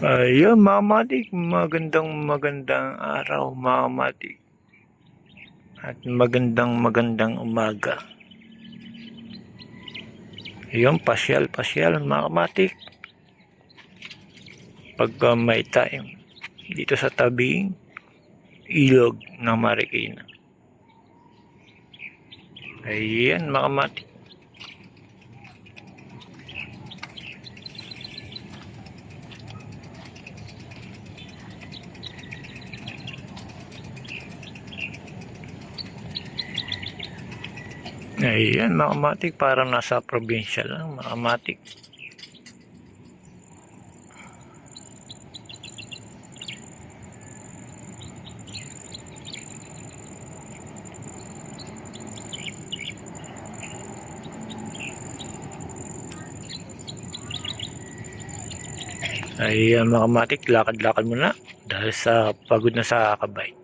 Ayun, mga matik, magandang magandang araw, mga matik. At magandang magandang umaga. Ayun, pasyal, pasyal, mga matik. Pagka may time, dito sa tabing ilog ng Marikina. Ayan, mga matik. Ayan, mga matik, parang nasa probinsya lang, mga matik. Ayan, mga matik, lakad-lakad muna dahil sa pagod na sa kabay.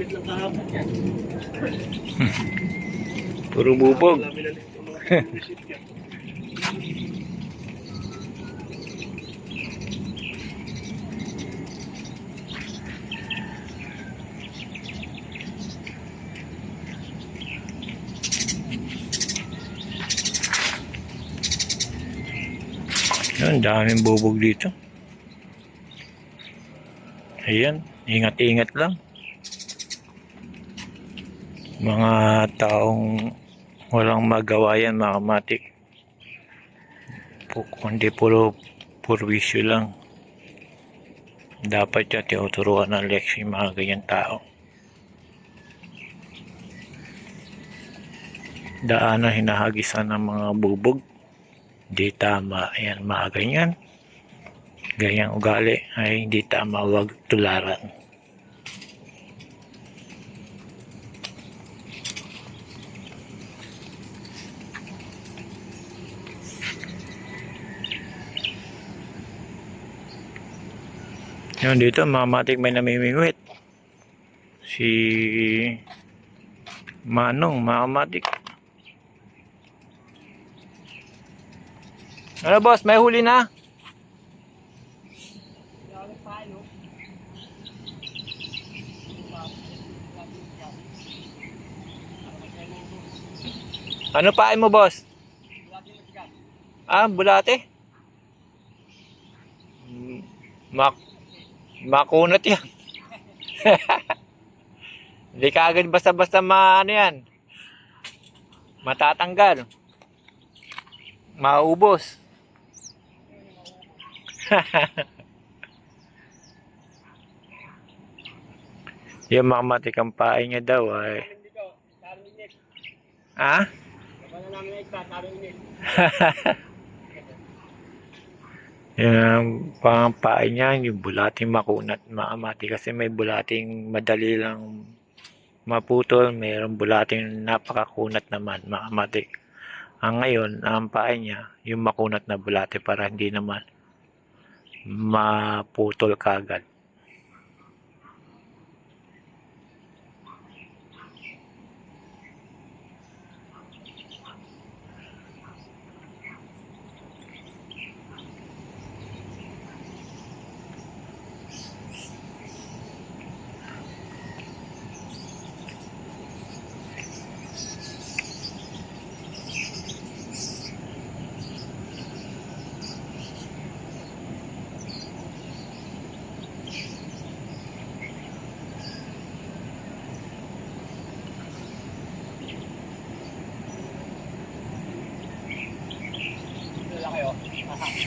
Nakaulit lang kahapon yan. Puro bubog. Yan, daming bubog dito. Ayan, ingat-ingat lang. Mga taong walang magawa yan, mga kamatik. Pu- Kundi puro purwisyo lang. Dapat yan, tinuturuan ng leksyon mga ganyan tao. Daan na hinahagisan ng mga bubog. Di tama yan, mga ganyan. Ganyang ugali ay hindi tama, wag tularan. Yun dito, mamatik may namimingwit. Si Manong, mamatik. Ano boss, may huli na? Ano pain mo boss? Ah, bulate? Mm, Mak makunat yan. Hindi ka agad basta-basta ma ano yan. Matatanggal. Maubos. Yung mga matikang pain niya daw ay... Karong init. Ha? Yung pangampain niya, yung bulating makunat, maamati kasi may bulating madali lang maputol, mayroong bulating napakakunat naman, maamati. Ang ngayon, ang pain niya, yung makunat na bulate para hindi naman maputol kagad.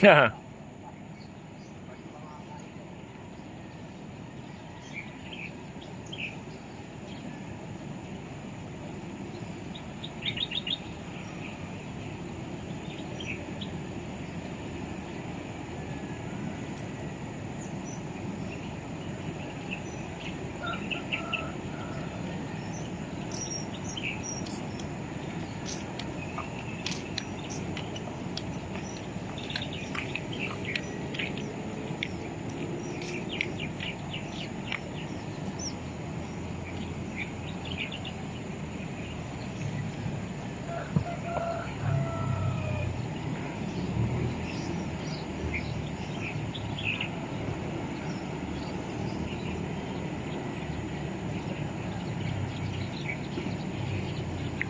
Yeah.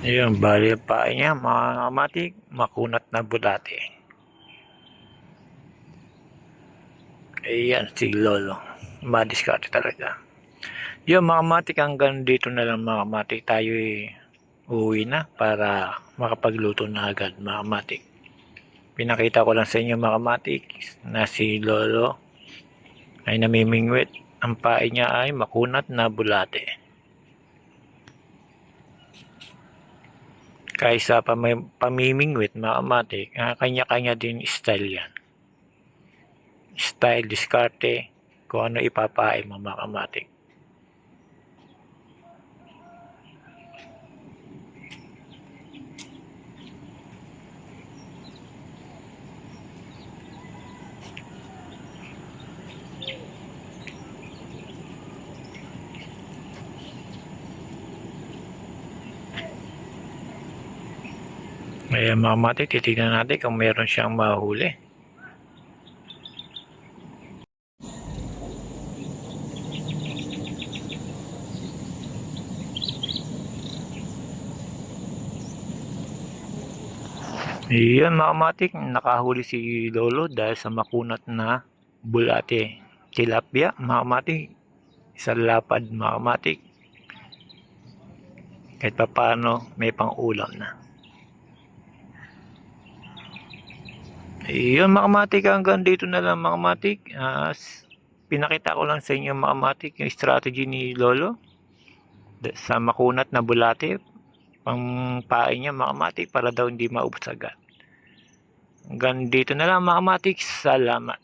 Ayun, bali pain niya, mga kamatik, makunat na bulate. Ayan, si Lolo. Madiskarte talaga. Yun, mga kamatik, hanggang dito na lang mga kamatik. Tayo uwi na para makapagluto na agad mga kamatik. Pinakita ko lang sa inyo mga kamatik na si Lolo ay namimingwit. Ang pain niya ay makunat na bulate. Kaysa pa may pamimingwit mga kamatik, ah, kanya-kanya din style yan. Style, diskarte, kung ano ipapain mga kamatik. Ayan mga kamatik, titignan natin kung meron siyang mahuli. Iyan mga nakahuli si Lolo dahil sa makunat na bulate. Tilapia, mga kamatik, isang lapad mga. Kahit pa paano, may pang ulam na. Iyon mga kamatik, hanggang dito na lang mga kamatik. Ah, s- pinakita ko lang sa inyo mga kamatik yung strategy ni Lolo sa makunat na bulate. Pang pain niya mga kamatik para daw hindi maubos agad. Hanggang dito na lang mga kamatik. Salamat.